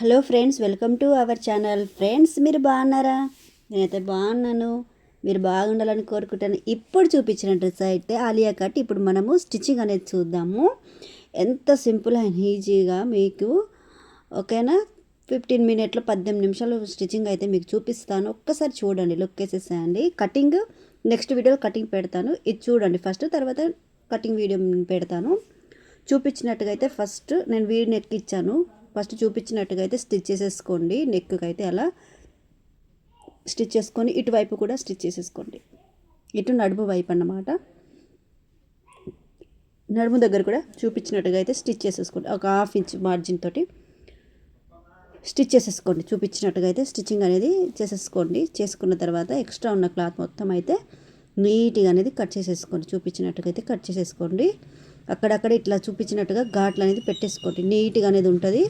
Hello friends welcome to our channel. Friends మీరు బాగున్నారా? నేనైతే బాగున్నాను. మీరు బాగుండాలని కోరుకుంటాను. ఇప్పుడు చూపించిన డ్రెస్ అయితే ఆలియా కట్. ఇప్పుడు మనము స్టిచ్చింగ్ అనేది చూద్దాము. ఎంత సింపుల్ అండ్ ఈజీగా మీకు ఓకేనా? ఫిఫ్టీన్ మినిట్లో పద్దెనిమిది నిమిషాలు స్టిచ్చింగ్ అయితే మీకు చూపిస్తాను. ఒక్కసారి చూడండి లుక్ వేసేసేయండి. కటింగ్ నెక్స్ట్ వీడియోలో కటింగ్ పెడతాను. ఇది చూడండి ఫస్ట్ తర్వాత కటింగ్ వీడియో పెడతాను. చూపించినట్టుగా అయితే ఫస్ట్ నేను వీడి నెక్ ఇచ్చాను ఫస్ట్ చూపించినట్టుగా అయితే స్టిచ్ చేసేసుకోండి. నెక్కి అయితే అలా స్టిచ్ చేసుకొని ఇటువైపు కూడా స్టిచ్ చేసేసుకోండి. ఇటు నడుము వైపు అన్నమాట. నడుము దగ్గర కూడా చూపించినట్టుగా అయితే స్టిచ్ చేసేసుకోండి. ఒక హాఫ్ ఇంచ్ మార్జిన్ తోటి స్టిచ్ చేసేసుకోండి. చూపించినట్టుగా అయితే స్టిచ్చింగ్ అనేది చేసేసుకోండి. చేసుకున్న తర్వాత ఎక్స్ట్రా ఉన్న క్లాత్ మొత్తం అయితే నీట్గా అనేది కట్ చేసేసుకోండి. చూపించినట్టుగా అయితే కట్ చేసేసుకోండి. అక్కడక్కడ ఇట్లా చూపించినట్టుగా ఘాట్లు అనేది పెట్టేసుకోండి. నీట్గా అనేది ఉంటుంది.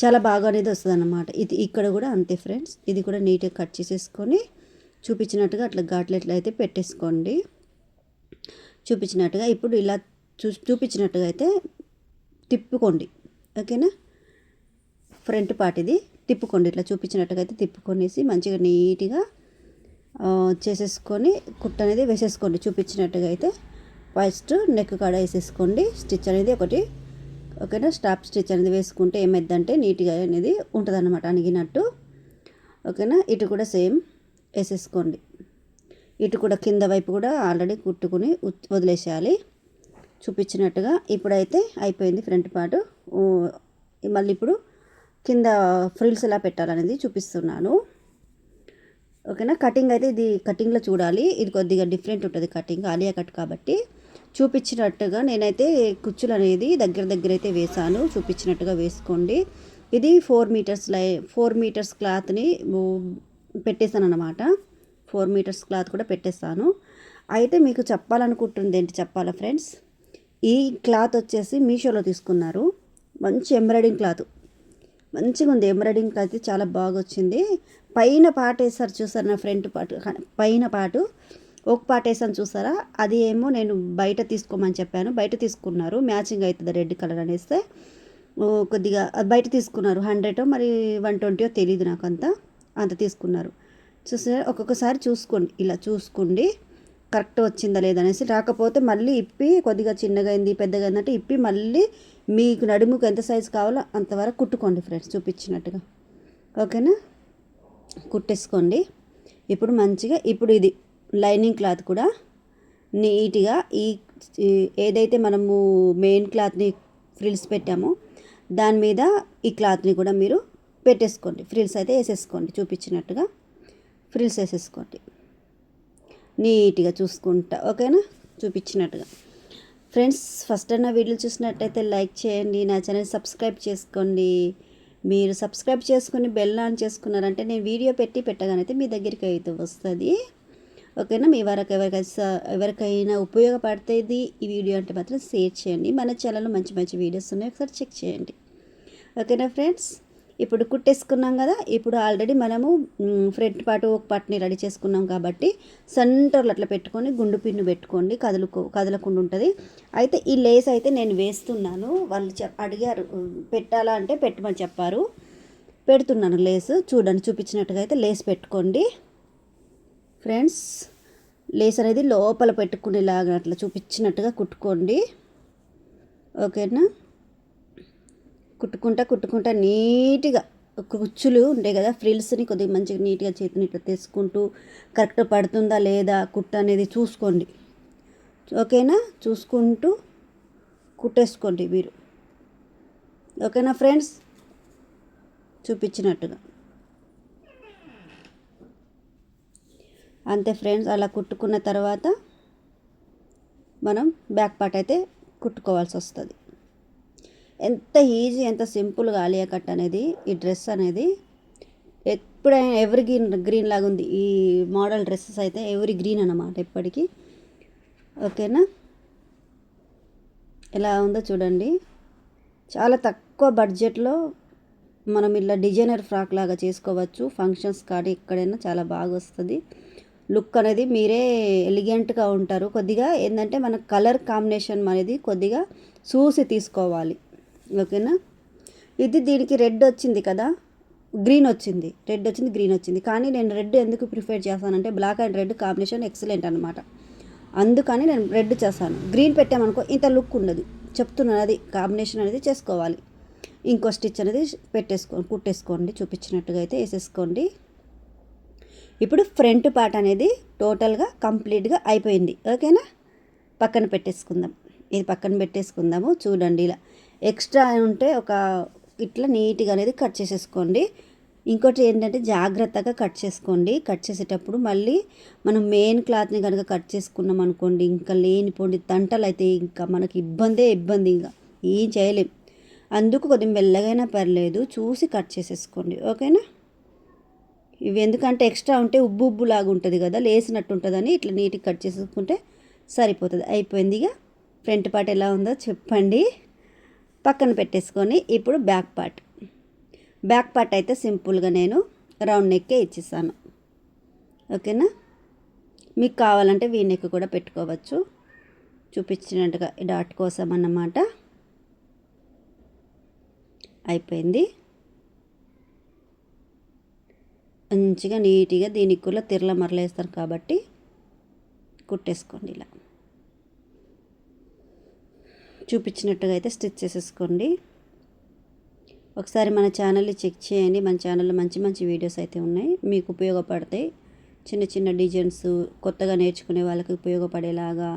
చాలా బాగా అనేది వస్తుంది అన్నమాట ఇది ఇక్కడ కూడా అంతే ఫ్రెండ్స్. ఇది కూడా నీట్గా కట్ చేసేసుకొని చూపించినట్టుగా అట్లా ఘాట్లు ఎట్లా అయితే పెట్టేసుకోండి. చూపించినట్టుగా ఇప్పుడు ఇలా చూ చూపించినట్టుగా అయితే తిప్పుకోండి. ఓకేనా? ఫ్రంట్ పార్ట్ ఇది. తిప్పుకోండి. ఇట్లా చూపించినట్టుగా అయితే తిప్పుకొనేసి మంచిగా నీట్గా చేసేసుకొని కుట్ట అనేది వేసేసుకోండి. చూపించినట్టుగా అయితే ఫస్ట్ నెక్ కాడ వేసేసుకోండి. స్టిచ్ అనేది ఒకటి. ఓకేనా? స్టాప్ స్టిచ్ అనేది వేసుకుంటే ఏమైందంటే నీట్గా అనేది ఉంటుంది అనమాట అణిగినట్టు. ఓకేనా? ఇటు కూడా సేమ్ వేసేసుకోండి. ఇటు కూడా కింద వైపు కూడా ఆల్రెడీ కుట్టుకుని వదిలేసేయాలి. చూపించినట్టుగా ఇప్పుడైతే అయిపోయింది ఫ్రంట్ పార్ట్. మళ్ళీ ఇప్పుడు కింద ఫ్రిల్స్ ఎలా పెట్టాలనేది చూపిస్తున్నాను. ఓకేనా? కటింగ్ అయితే ఇది కటింగ్లో చూడాలి. ఇది కొద్దిగా డిఫరెంట్ ఉంటుంది కటింగ్ ఆలియా కట్ కాబట్టి. చూపించినట్టుగా నేనైతే కుచ్చులు అనేది దగ్గర దగ్గర అయితే వేసాను చూపించినట్టుగా వేసుకోండి. ఇది ఫోర్ మీటర్స్ లై ఫోర్ మీటర్స్ క్లాత్ని పెట్టేశాను అనమాట ఫోర్ మీటర్స్ క్లాత్ కూడా పెట్టేస్తాను అయితే మీకు చెప్పాలనుకుంటుంది ఏంటి చెప్పాలా ఫ్రెండ్స్? ఈ క్లాత్ వచ్చేసి మీషోలో తీసుకున్నారు. మంచి ఎంబ్రాయిడింగ్ క్లాత్. మంచిగా ఉంది. ఎంబ్రాయిడింగ్ క్లాత్ చాలా బాగా వచ్చింది. పైన పాట వేసారు చూసారు నా ఫ్రంట్ పాటు పైన పాటు ఒక పాట వేసాను చూసారా? అది ఏమో నేను బయట తీసుకోమని చెప్పాను. బయట తీసుకున్నారు. మ్యాచింగ్ అవుతుంది రెడ్ కలర్ అనేస్తే. కొద్దిగా బయట తీసుకున్నారు. హండ్రెడ్ మరి వన్ ట్వంటీయో తెలియదు నాకు అంత అంత తీసుకున్నారు. చూసారా ఒక్కొక్కసారి చూసుకోండి. ఇలా చూసుకోండి. కరెక్ట్ వచ్చిందా లేదనేసి రాకపోతే మళ్ళీ ఇప్పి కొద్దిగా చిన్నగా అయింది పెద్దగా అయిందంటే ఇప్పి మళ్ళీ మీకు నడుముకు ఎంత సైజు కావాలో అంతవరకు కుట్టుకోండి ఫ్రెండ్స్ చూపించినట్టుగా. ఓకేనా? కుట్టేసుకోండి. ఇప్పుడు మంచిగా ఇప్పుడు ఇది. లైనింగ్ క్లాత్ కూడా నీట్గా ఈ ఏదైతే మనము మెయిన్ క్లాత్ని ఫ్రిల్స్ పెట్టామో దాని మీద ఈ క్లాత్ని కూడా మీరు పెట్టేసుకోండి. ఫ్రిల్స్ అయితే వేసేసుకోండి. చూపించినట్టుగా ఫ్రిల్స్ వేసేసుకోండి. నీట్గా చూసుకుంటా. ఓకేనా? చూపించినట్టుగా. ఫ్రెండ్స్ ఫస్ట్ అన్న వీడియోలు చూసినట్టయితే లైక్ చేయండి. నా ఛానల్ సబ్స్క్రైబ్ చేసుకోండి. మీరు సబ్స్క్రైబ్ చేసుకుని బెల్ ఆన్ చేసుకున్నారంటే నేను వీడియో పెట్టి పెట్టగానైతే మీ దగ్గరికి అయితే వస్తుంది. ఓకేనా? మీ వరకు ఎవరికైనా ఎవరికైనా ఉపయోగపడుతుంది ఈ వీడియో అంటే మాత్రం షేర్ చేయండి. మన ఛానల్లో మంచి మంచి వీడియోస్ ఉన్నాయి. ఒకసారి చెక్ చేయండి. ఓకేనా ఫ్రెండ్స్ ఇప్పుడు కుట్టేసుకున్నాం కదా. ఇప్పుడు ఆల్రెడీ మనము ఫ్రంట్ పాటు ఒక పార్ట్ని రెడీ చేసుకున్నాం కాబట్టి సెంటర్లో అట్లా పెట్టుకొని గుండు పిన్ను పెట్టుకోండి. కదులుకో కదలకుండా ఉంటుంది. అయితే ఈ లేస్ అయితే నేను వేస్తున్నాను. వాళ్ళు చెప్ అడిగారు పెట్టాలా అంటే పెట్టమని చెప్పారు. పెడుతున్నాను లేస్ చూడండి చూపించినట్టుగా అయితే లేస్ పెట్టుకోండి. ఫ్రెండ్స్ లేస్ అనేది లోపల పెట్టుకునేలాగా అట్లా చూపించినట్టుగా కుట్టుకోండి. ఓకేనా? కుట్టుకుంటా కుట్టుకుంటా నీట్గా కుచ్చులు ఉంటాయి కదా ఫ్రిల్స్ని కొద్దిగా మంచిగా నీట్గా చేతిని ఇట్లా తెచ్చుకుంటూ కరెక్ట్ పడుతుందా లేదా కుట్ట అనేది చూసుకోండి. ఓకేనా? చూసుకుంటూ కుట్టేసుకోండి మీరు. ఓకేనా ఫ్రెండ్స్? చూపించినట్టుగా. అంతే ఫ్రెండ్స్ అలా కుట్టుకున్న తర్వాత మనం బ్యాక్ పార్ట్ అయితే కుట్టుకోవాల్సి వస్తుంది. ఎంత ఈజీ ఎంత సింపుల్గా ఆలియా కట్ అనేది ఈ డ్రెస్ అనేది. ఎప్పుడైనా ఎవరి గ్రీన్ గ్రీన్ లాగా ఉంది. ఈ మోడల్ డ్రెస్సెస్ అయితే ఎవరి గ్రీన్ అన్నమాట ఎప్పటికీ ఓకేనా? ఎలా ఉందో చూడండి. చాలా తక్కువ బడ్జెట్లో మనం ఇలా డిజైనర్ ఫ్రాక్ లాగా చేసుకోవచ్చు. ఫంక్షన్స్ కాడి ఎక్కడైనా చాలా బాగా వస్తుంది. లుక్ అనేది మీరే ఎలిగెంట్గా ఉంటారు. కొద్దిగా ఏంటంటే మన కలర్ కాంబినేషన్ అనేది కొద్దిగా చూసి తీసుకోవాలి. ఓకేనా? ఇది దీనికి రెడ్ వచ్చింది కదా? గ్రీన్ వచ్చింది. రెడ్ వచ్చింది గ్రీన్ వచ్చింది. కానీ నేను రెడ్ ఎందుకు ప్రిఫర్ చేస్తానంటే black and red combination excellent అనమాట అందుకని నేను రెడ్ చేస్తాను. గ్రీన్ పెట్టామనుకో ఇంత లుక్ ఉండదు. చెప్తున్నాను అది కాంబినేషన్ అనేది చేసుకోవాలి. ఇంకో స్టిచ్ అనేది పెట్టేసుకో కుట్టేసుకోండి. చూపించినట్టుగా అయితే వేసేసుకోండి. ఇప్పుడు ఫ్రంట్ పార్ట్ అనేది టోటల్గా కంప్లీట్గా అయిపోయింది. ఓకేనా? పక్కన పెట్టేసుకుందాం. ఇది పక్కన పెట్టేసుకుందాము. చూడండి ఇలా ఎక్స్ట్రా ఉంటే ఒక ఇట్లా నీట్గా అనేది కట్ చేసేసుకోండి. ఇంకోటి ఏంటంటే జాగ్రత్తగా కట్ చేసుకోండి. కట్ చేసేటప్పుడు మళ్ళీ మనం మెయిన్ క్లాత్ని కనుక కట్ చేసుకున్నాం అనుకోండి ఇంకా లేనిపోండి తంటలు అయితే ఇంకా మనకి ఇబ్బందే ఇబ్బంది ఇంకా. ఏం చేయలేం. అందుకు కొద్దిగా మెల్లగైనా పర్లేదు. చూసి కట్ చేసేసుకోండి. ఓకేనా? ఇవి ఎందుకంటే ఎక్స్ట్రా ఉంటే ఉబ్బు ఉబ్బు లాగా ఉంటుంది కదా లేసినట్టు ఉంటుందని ఇట్లా నీట్గా కట్ చేసుకుంటే సరిపోతుంది. అయిపోయింది ఇక. ఫ్రంట్ పార్ట్ ఎలా ఉందో చెప్పండి. పక్కన పెట్టేసుకొని ఇప్పుడు బ్యాక్ పార్ట్. బ్యాక్ పార్ట్ అయితే సింపుల్గా నేను రౌండ్ నెక్కే ఇచ్చేసాను. ఓకేనా? మీకు కావాలంటే వీ నెక్ కూడా పెట్టుకోవచ్చు. చూపించినట్టుగా డాట్ కోసం అన్నమాట. అయిపోయింది. మంచిగా నీట్గా దీనికి కూడా తిరల మరలేస్తారు కాబట్టి కుట్టేసుకోండి ఇలా. చూపించినట్టుగా అయితే స్టిచ్ చేసేసుకోండి. ఒకసారి మన ఛానల్ని చెక్ చేయండి. మన ఛానల్లో మంచి మంచి వీడియోస్ అయితే ఉన్నాయి. మీకు ఉపయోగపడతాయి. చిన్న చిన్న డిజైన్స్ కొత్తగా నేర్చుకునే వాళ్ళకి ఉపయోగపడేలాగా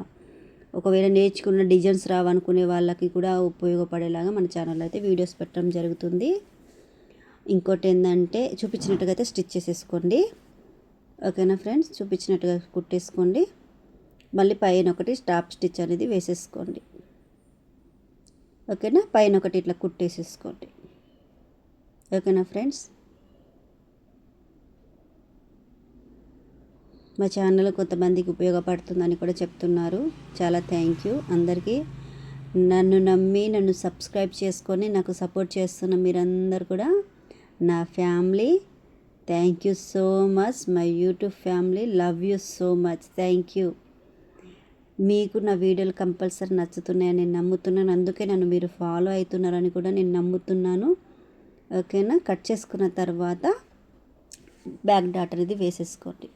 ఒకవేళ నేర్చుకున్న డిజైన్స్ రావనుకునే వాళ్ళకి కూడా ఉపయోగపడేలాగా మన ఛానల్లో అయితే వీడియోస్ పెట్టడం జరుగుతుంది. ఇంకోటి ఏంటంటే చూపించినట్టుగా అయితే స్టిచ్ చేసేసుకోండి. ఓకేనా ఫ్రెండ్స్? చూపించినట్టుగా కుట్టేసుకోండి. మళ్ళీ పైన ఒకటి స్టాప్ స్టిచ్ అనేది వేసేసుకోండి. ఓకేనా? పైన ఒకటి ఇట్లా కుట్టేసేసుకోండి. ఓకేనా ఫ్రెండ్స్? మా ఛానల్ కొంతమందికి ఉపయోగపడుతుందని కూడా చెప్తున్నారు. చాలా థ్యాంక్ యూ. అందరికీ నన్ను నమ్మి నన్ను సబ్స్క్రైబ్ చేసుకొని నాకు సపోర్ట్ చేస్తున్న మీరందరూ కూడా నా family. Thank you so much my YouTube family love you so much thank you మీకు నా వీడియోలు కంపల్సరీ నచ్చుతున్నాయని నేను నమ్ముతున్నాను. అందుకే నన్ను మీరు ఫాలో అవుతున్నారని కూడా నేను నమ్ముతున్నాను. ఓకేనా? కట్ చేసుకున్న తర్వాత బ్యాక్ డాట్ అనేది వేసేసుకోండి.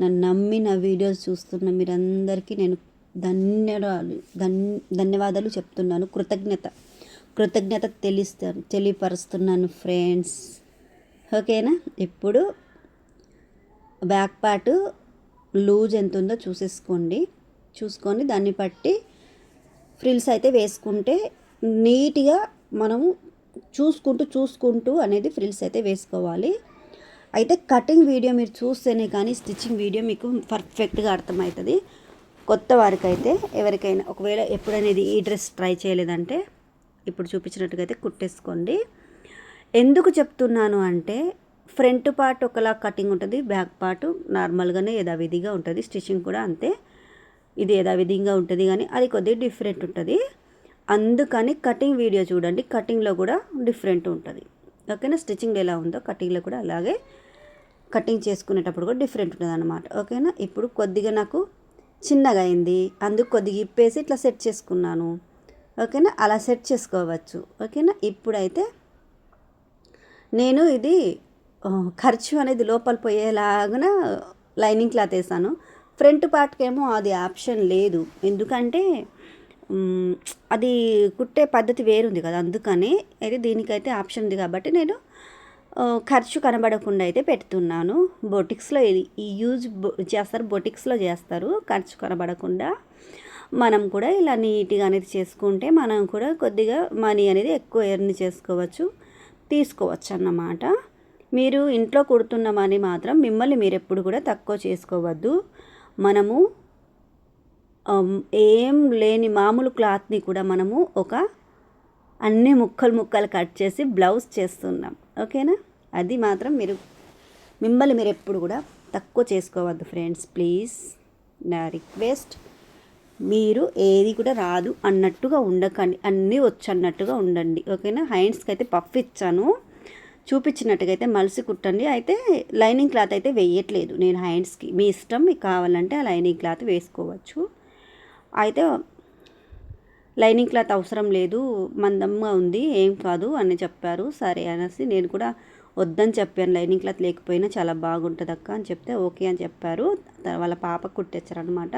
నన్ను నమ్మి నా వీడియోస్ చూస్తున్న మీరందరికీ నేను ధన్యవాదాలు ధన్ ధన్యవాదాలు చెప్తున్నాను. కృతజ్ఞత కృతజ్ఞత తెలిస్తాను తెలియపరుస్తున్నాను ఫ్రెండ్స్ ఓకేనా? ఇప్పుడు బ్యాక్ పార్ట్ లూజ్ ఎంత ఉందో చూసేసుకోండి. చూసుకొని దాన్ని బట్టి ఫ్రిల్స్ అయితే వేసుకుంటే నీట్గా మనము చూసుకుంటూ చూసుకుంటూ అనేది ఫ్రిల్స్ అయితే వేసుకోవాలి. అయితే కటింగ్ వీడియో మీరు చూస్తేనే కానీ స్టిచ్చింగ్ వీడియో మీకు పర్ఫెక్ట్గా అర్థమవుతుంది. కొత్త వారికి అయితే ఎవరికైనా ఒకవేళ ఎప్పుడనేది ఈ డ్రెస్ ట్రై చేయలేదంటే ఇప్పుడు చూపించినట్టుగా అయితే కుట్టేసుకోండి. ఎందుకు చెప్తున్నాను అంటే ఫ్రంట్ పార్ట్ ఒకలా కటింగ్ ఉంటుంది బ్యాక్ పార్ట్ నార్మల్గానే యథావిధిగా ఉంటుంది స్టిచ్చింగ్ కూడా అంతే. ఇది యథావిధిగా ఉంటుంది కానీ అది కొద్దిగా డిఫరెంట్ ఉంటుంది. అందుకని కటింగ్ వీడియో చూడండి కటింగ్లో కూడా డిఫరెంట్ ఉంటుంది. ఓకేనా? స్టిచ్చింగ్ ఎలా ఉందో కటింగ్లో కూడా అలాగే కటింగ్ చేసుకునేటప్పుడు కూడా డిఫరెంట్ ఉంటుంది అనమాట ఓకేనా? ఇప్పుడు కొద్దిగా నాకు చిన్నగా అయింది అందుకు కొద్దిగా ఇప్పేసి ఇట్లా సెట్ చేసుకున్నాను. ఓకేనా? అలా సెట్ చేసుకోవచ్చు. ఓకేనా? ఇప్పుడైతే నేను ఇది ఖర్చు అనేది లోపల పోయేలాగా లైనింగ్ క్లాత్ వేసాను. ఫ్రంట్ పార్ట్కేమో అది ఆప్షన్ లేదు. ఎందుకంటే అది కుట్టే పద్ధతి వేరుంది కదా అందుకని అయితే దీనికైతే ఆప్షన్ ఉంది కాబట్టి నేను ఖర్చు కనబడకుండా అయితే పెడుతున్నాను. బొటిక్స్లో ఈ యూజ్ చేస్తారు బొటిక్స్లో చేస్తారు. ఖర్చు కనబడకుండా మనం కూడా ఇలా నీట్గా అనేది చేసుకుంటే మనం కూడా కొద్దిగా మనీ అనేది ఎక్కువ ఎర్న్ చేసుకోవచ్చు. తీసుకోవచ్చు అన్నమాట మీరు ఇంట్లో కుడుతున్నామని మాత్రం మిమ్మల్ని మీరు ఎప్పుడు కూడా తక్కువ చేసుకోవద్దు. మనము ఏం లేని మామూలు క్లాత్ని కూడా మనము ఒక అన్ని ముక్కలు ముక్కలు కట్ చేసి బ్లౌజ్ చేస్తున్నాం. ఓకేనా? అది మాత్రం మీరు మిమ్మల్ని మీరు ఎప్పుడు కూడా తక్కువ చేసుకోవద్దు ఫ్రెండ్స్. ప్లీజ్ నా రిక్వెస్ట్. మీరు ఏది కూడా రాదు అన్నట్టుగా ఉండకండి. అన్నీ వచ్చు అన్నట్టుగా ఉండండి. ఓకేనా? హ్యాండ్స్కి అయితే పఫ్ ఇచ్చాను. చూపించినట్టుగా అయితే మలిసి కుట్టండి. అయితే లైనింగ్ క్లాత్ అయితే వేయట్లేదు నేను హ్యాండ్స్కి. మీ ఇష్టం మీకు కావాలంటే ఆ లైనింగ్ క్లాత్ వేసుకోవచ్చు. అయితే లైనింగ్ క్లాత్ అవసరం లేదు. మందంగా ఉంది. ఏం కాదు అని చెప్పారు. సరే అనేసి నేను కూడా వద్దని చెప్పాను. లైనింగ్ క్లాత్ లేకపోయినా చాలా బాగుంటుంది అక్క అని చెప్తే ఓకే అని చెప్పారు. వాళ్ళ పాప కుట్టించారనమాట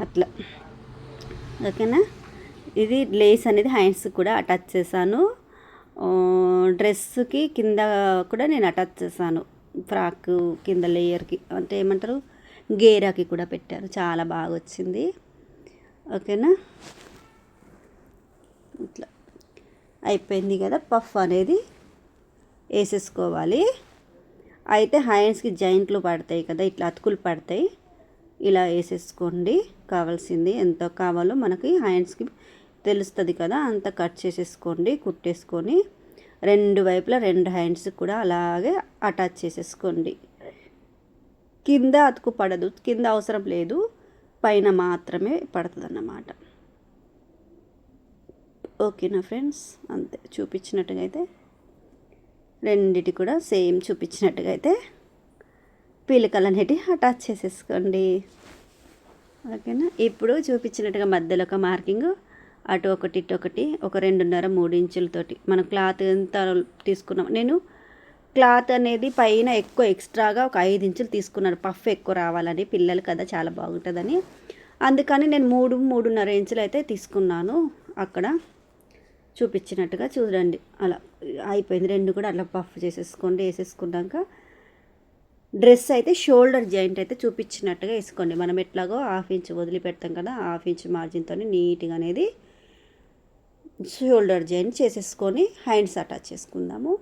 అట్లా. ఓకేనా? ఇది లేస్ అనేది హ్యాండ్స్ కూడా అటాచ్ చేశాను. డ్రెస్కి కింద కూడా నేను అటాచ్ చేశాను. ఫ్రాక్ కింద లేయర్కి అంటే ఏమంటారు? గేరాకి కూడా పెట్టారు. చాలా బాగా వచ్చింది. ఓకేనా? ఇట్లా. అయిపోయింది కదా పఫ్ అనేది. వేసేసుకోవాలి. అయితే హ్యాండ్స్కి జాయింట్లు పడతాయి కదా ఇట్లా అతుకులు పడతాయి. ఇలా వేసేసుకోండి. కావాల్సింది ఎంత కావాలో మనకి హ్యాండ్స్కి తెలుస్తుంది కదా అంత కట్ చేసేసుకోండి కుట్టేసుకొని రెండు వైపులా రెండు హ్యాండ్స్ కూడా అలాగే అటాచ్ చేసేసుకోండి. కింద అతుకు పడదు కింద అవసరం లేదు పైన మాత్రమే పడుతుంది అన్నమాట ఓకేనా ఫ్రెండ్స్? అంతే చూపించినట్టుగా అయితే రెండిటి కూడా సేమ్ చూపించినట్టుగా అయితే పీలికలు అనేటివి అటాచ్ చేసేసుకోండి. ఓకేనా? ఇప్పుడు చూపించినట్టుగా మధ్యలో ఒక మార్కింగ్ అటు ఒకటి ఇటు ఒకటి ఒక రెండున్నర మూడు ఇంచులతోటి. మనం క్లాత్ ఎంత తీసుకున్నాం? నేను క్లాత్ అనేది పైన ఎక్కువ ఎక్స్ట్రాగా ఒక ఐదు ఇంచులు తీసుకున్నాను పఫ్ ఎక్కువ రావాలని పిల్లలు కదా చాలా బాగుంటుందని. అందుకని నేను మూడు మూడున్నర ఇంచులు అయితే తీసుకున్నాను. అక్కడ చూపించినట్టుగా చూడండి. అలా అయిపోయింది. రెండు కూడా అట్లా పఫ్ చేసేసుకోండి వేసేసుకున్నాక డ్రెస్ అయితే షోల్డర్ జాయింట్ అయితే చూపించినట్టుగా వేసుకోండి. మనం ఎట్లాగో హాఫ్ ఇంచ్ వదిలిపెడతాం కదా హాఫ్ ఇంచ్ మార్జిన్తో నీట్గా అనేది షోల్డర్ జాయింట్ చేసేసుకొని హ్యాండ్స్ అటాచ్ చేసుకుందాము.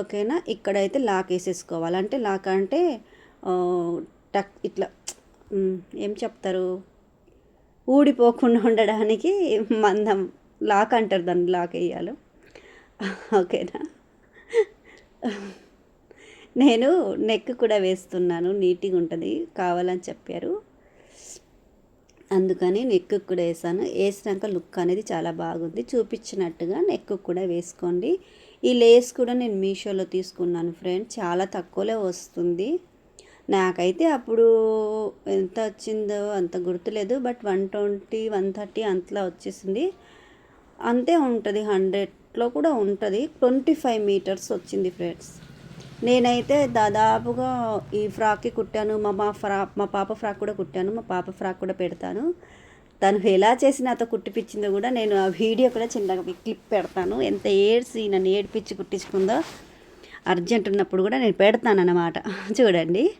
ఓకేనా? ఇక్కడైతే లాక్ వేసేసుకోవాలి. అంటే లాక్ అంటే టక్ ఇట్లా ఏం చెప్తారు? ఊడిపోకుండా ఉండడానికి మందం లాక్ అంటారు దాన్ని లాక్ వేయాలి. ఓకేనా? నేను నెక్ కూడా వేస్తున్నాను నీట్గా ఉంటుంది కావాలని చెప్పారు. అందుకని నెక్ కూడా వేసాను. వేసినాక లుక్ అనేది చాలా బాగుంది. చూపించినట్టుగా నెక్ కూడా వేసుకోండి. ఈ లేస్ కూడా నేను మీషోలో తీసుకున్నాను ఫ్రెండ్ చాలా తక్కువలో వస్తుంది. నాకైతే అప్పుడు ఎంత వచ్చిందో అంత గుర్తులేదు. But one twenty one thirty అంతలా వచ్చేసింది. అంతే ఉంటుంది హండ్రెడ్లో కూడా ఉంటుంది. ట్వంటీ ఫైవ్ మీటర్స్ వచ్చింది ఫ్రెండ్స్. నేనైతే దాదాపుగా ఈ ఫ్రాక్కి కుట్టాను. మా మా ఫ్రాక్ మా పాప ఫ్రాక్ కూడా కుట్టాను. మా పాప ఫ్రాక్ కూడా పెడతాను. తను ఎలా చేసి నాతో కుట్టిపించిందో కూడా నేను ఆ వీడియో కూడా చిన్నగా క్లిప్ పెడతాను. ఎంత ఏడ్చి నన్ను ఏడిపించి కుట్టించుకుందో అర్జెంట్ ఉన్నప్పుడు కూడా నేను పెడతాను అన్నమాట చూడండి.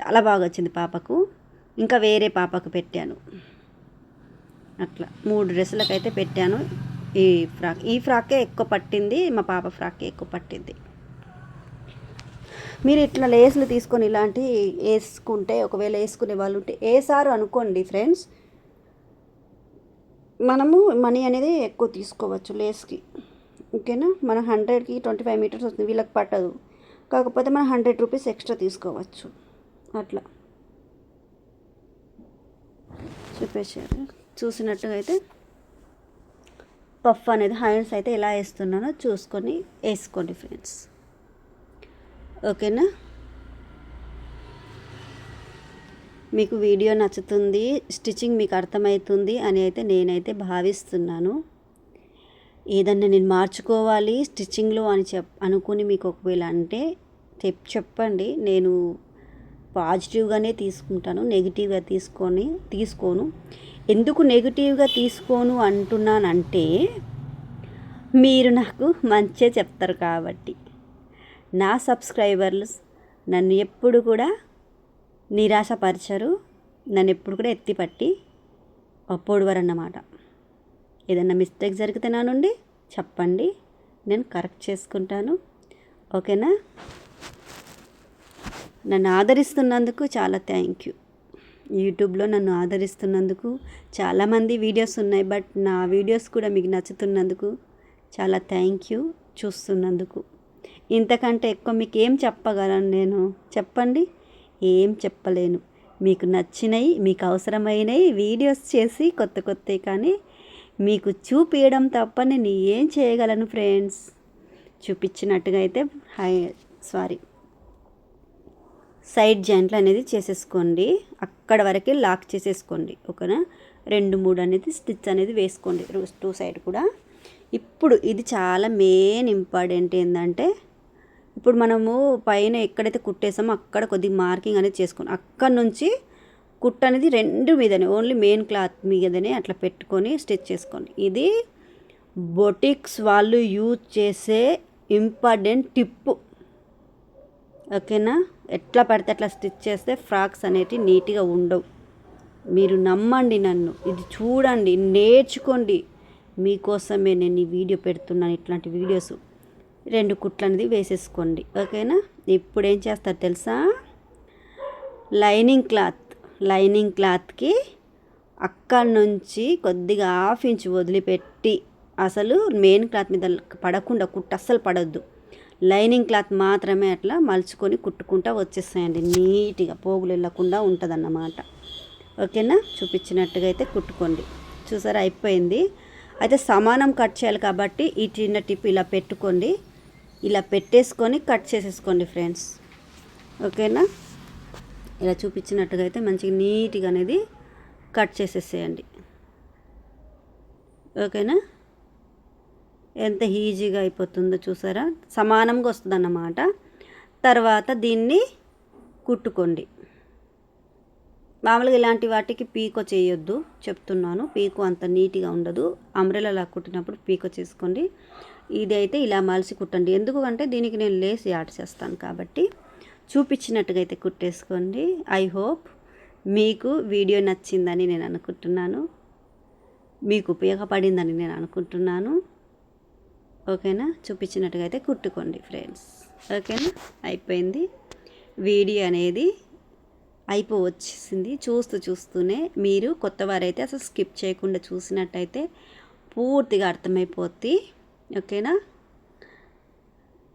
చాలా బాగా వచ్చింది పాపకు. ఇంకా వేరే పాపకు పెట్టాను. అట్లా మూడు డ్రెస్సులకైతే పెట్టాను. ఈ ఫ్రాక్ ఈ ఫ్రాకే ఎక్కువ పట్టింది. మా పాప ఫ్రాకే ఎక్కువ పట్టింది. మీరు ఇట్లా లేసులు తీసుకొని ఇలాంటి వేసుకుంటే ఒకవేళ వేసుకునే వాళ్ళు ఉంటే వేసారు అనుకోండి ఫ్రెండ్స్ మనము మనీ అనేది ఎక్కువ తీసుకోవచ్చు లేస్కి. ఓకేనా? మన హండ్రెడ్కి ట్వంటీ ఫైవ్ మీటర్స్ వస్తుంది వీళ్ళకి పట్టదు. కాకపోతే మనం హండ్రెడ్ రూపీస్ ఎక్స్ట్రా తీసుకోవచ్చు. అట్లా. చూపేశారు చూసినట్టుగా అయితే పఫ్ అనేది హ్యాండ్స్ అయితే ఎలా వేస్తున్నానో చూసుకొని వేసుకోండి ఫ్రెండ్స్. ఓకేనా? మీకు వీడియో నచ్చుతుంది స్టిచ్చింగ్ మీకు అర్థమవుతుంది అని అయితే నేనైతే భావిస్తున్నాను. ఏదన్నా నేను మార్చుకోవాలి స్టిచ్చింగ్లో అని చెప్ అనుకుని మీకు ఒకవేళ అంటే చెప్ చెప్పండి. నేను పాజిటివ్గానే తీసుకుంటాను నెగిటివ్గా తీసుకొని తీసుకోను. ఎందుకు నెగిటివ్గా తీసుకోను అంటున్నానంటే మీరు నాకు మంచిగా చెప్తారు కాబట్టి. నా సబ్స్క్రైబర్లు నన్ను ఎప్పుడు కూడా నిరాశపరచరు నన్ను ఎప్పుడు కూడా ఎత్తిపట్టి పొడవరు అన్నమాట ఏదైనా మిస్టేక్ జరిగితే నా నుండి చెప్పండి నేను కరెక్ట్ చేసుకుంటాను. ఓకేనా? నన్ను ఆదరిస్తున్నందుకు చాలా థ్యాంక్ యూ. యూట్యూబ్లో నన్ను ఆదరిస్తున్నందుకు చాలామంది వీడియోస్ ఉన్నాయి బట్ నా వీడియోస్ కూడా మీకు నచ్చుతున్నందుకు చాలా థ్యాంక్ యూ. చూస్తున్నందుకు. ఇంతకంటే ఎక్కువ మీకు ఏం చెప్పగలను నేను? చెప్పండి. ఏం చెప్పలేను. మీకు నచ్చినవి మీకు అవసరమైనవి వీడియోస్ చేసి కొత్త కొత్తవి కానీ మీకు చూపించడం తప్ప నేను ఏం చేయగలను ఫ్రెండ్స్? చూపించినట్టుగా అయితే హై సారీ. సైడ్ జాయింట్లు అనేది చేసేసుకోండి. అక్కడ వరకే లాక్ చేసేసుకోండి. ఓకేనా? రెండు మూడు అనేది స్టిచ్ అనేది వేసుకోండి. టూ సైడ్ కూడా. ఇప్పుడు ఇది చాలా మెయిన్ ఇంపార్టెంట్ ఏంటంటే ఇప్పుడు మనము పైన ఎక్కడైతే కుట్టేసామో అక్కడ కొద్దిగా మార్కింగ్ అనేది చేసుకోండి అక్కడ నుంచి కుట్ అనేది రెండు మీదనే ఓన్లీ మెయిన్ క్లాత్ మీదనే అట్లా పెట్టుకొని స్టిచ్ చేసుకోండి. ఇది బొటిక్స్ వాళ్ళు యూజ్ చేసే ఇంపార్టెంట్ టిప్పు. ఓకేనా? ఎట్లా పడితే అట్లా స్టిచ్ చేస్తే ఫ్రాక్స్ అనేటివి నీట్గా ఉండవు. మీరు నమ్మండి నన్ను. ఇది చూడండి నేర్చుకోండి. మీకోసమే నేను ఈ వీడియో పెడుతున్నాను ఇట్లాంటి వీడియోస్. రెండు కుట్లు అనేది వేసేసుకోండి. ఓకేనా? ఇప్పుడు ఏం చేస్తారు తెలుసా? లైనింగ్ క్లాత్ లైనింగ్ క్లాత్కి అక్కడి నుంచి కొద్దిగా హాఫ్ ఇంచ్ వదిలిపెట్టి అసలు మెయిన్ క్లాత్ మీద పడకుండా కుట్టు అస్సలు పడద్దు. లైనింగ్ క్లాత్ మాత్రమే అట్లా మలుచుకొని కుట్టుకుంటా వచ్చేస్తాయండి నీట్గా పోగులు వెళ్ళకుండా ఉంటుందన్నమాట. ఓకేనా? చూపించినట్టుగా అయితే కుట్టుకోండి. చూసారా? అయిపోయింది. అయితే సమానం కట్ చేయాలి కాబట్టి ఈ చిన్న టిప్ ఇలా పెట్టుకోండి. ఇలా పెట్టేసుకొని కట్ చేసేసుకోండి ఫ్రెండ్స్. ఓకేనా? ఇలా చూపించినట్టుగా అయితే మంచిగా నీట్గా అనేది కట్ చేసేసేయండి. ఓకేనా? ఎంత ఈజీగా అయిపోతుందో చూసారా? సమానంగా వస్తుంది అన్నమాట తర్వాత దీన్ని కుట్టుకోండి. మామూలుగా ఇలాంటి వాటికి పీకో చేయొద్దు చెప్తున్నాను. పీకో అంత నీట్గా ఉండదు. అంబ్రెలా కుట్టినప్పుడు పీకో చేసుకోండి. ఇది అయితే ఇలా మలిసి కుట్టండి. ఎందుకంటే దీనికి నేను లేస్ యాడ్ చేస్తాను కాబట్టి చూపించినట్టుగా అయితే కుట్టేసుకోండి. ఐ హోప్ మీకు వీడియో నచ్చిందని నేను అనుకుంటున్నాను. మీకు ఉపయోగపడిందని నేను అనుకుంటున్నాను. ఓకేనా? చూపించినట్టుగా అయితే కుట్టుకోండి ఫ్రెండ్స్. ఓకేనా? అయిపోయింది. వీడియో అనేది అయిపోవచ్చేసింది. చూస్తూ చూస్తూనే మీరు కొత్త వారైతే అసలు స్కిప్ చేయకుండా చూసినట్టయితే పూర్తిగా అర్థమైపోద్ది. ఓకేనా?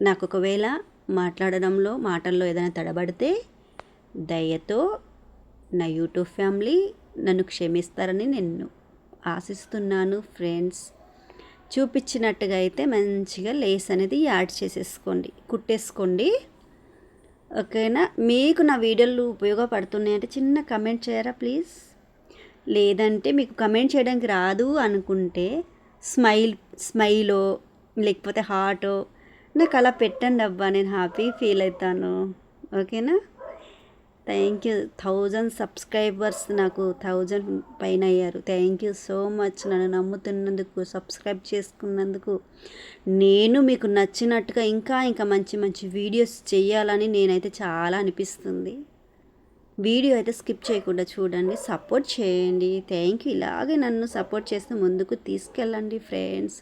నాకు ఒకవేళ మాట్లాడడంలో మాటల్లో ఏదైనా తడబడితే దయతో నా యూట్యూబ్ ఫ్యామిలీ నన్ను క్షమిస్తారని నేను ఆశిస్తున్నాను ఫ్రెండ్స్. చూపించినట్టుగా అయితే మంచిగా లేస్ అనేది యాడ్ చేసేసుకోండి. కుట్టేసుకోండి. ఓకేనా? మీకు నా వీడియోలు ఉపయోగపడుతున్నాయంటే చిన్న కమెంట్ చేయరా ప్లీజ్? లేదంటే మీకు కమెంట్ చేయడానికి రాదు అనుకుంటే స్మైల్ స్మైలో లేకపోతే హార్టో నాకు అలా పెట్టండి అబ్బా నేను హ్యాపీ ఫీల్ అవుతాను. ఓకేనా? Thank you. థౌజండ్ సబ్స్క్రైబర్స్ నాకు థౌజండ్ పైన అయ్యారు. థ్యాంక్ యూ సో మచ్ నన్ను నమ్ముతున్నందుకు సబ్స్క్రైబ్ చేసుకున్నందుకు. నేను మీకు నచ్చినట్టుగా ఇంకా ఇంకా మంచి మంచి వీడియోస్ చేయాలని నేనైతే చాలా అనిపిస్తుంది. వీడియో అయితే స్కిప్ చేయకుండా చూడండి సపోర్ట్ చేయండి. Thank you. ఇలాగే నన్ను సపోర్ట్ చేస్తే ముందుకు తీసుకెళ్ళండి ఫ్రెండ్స్.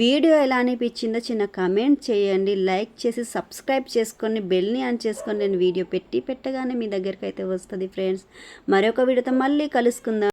వీడియో ఎలా అనిపించిందో చిన్న కమెంట్ చేయండి లైక్ చేసి సబ్స్క్రైబ్ చేసుకొని బెల్ని ఆన్ చేసుకొని నేను వీడియో పెట్టి పెట్టగానే మీ దగ్గరికి అయితే వస్తుంది ఫ్రెండ్స్. మరొక వీడియోతో మళ్ళీ కలుసుకుందాం.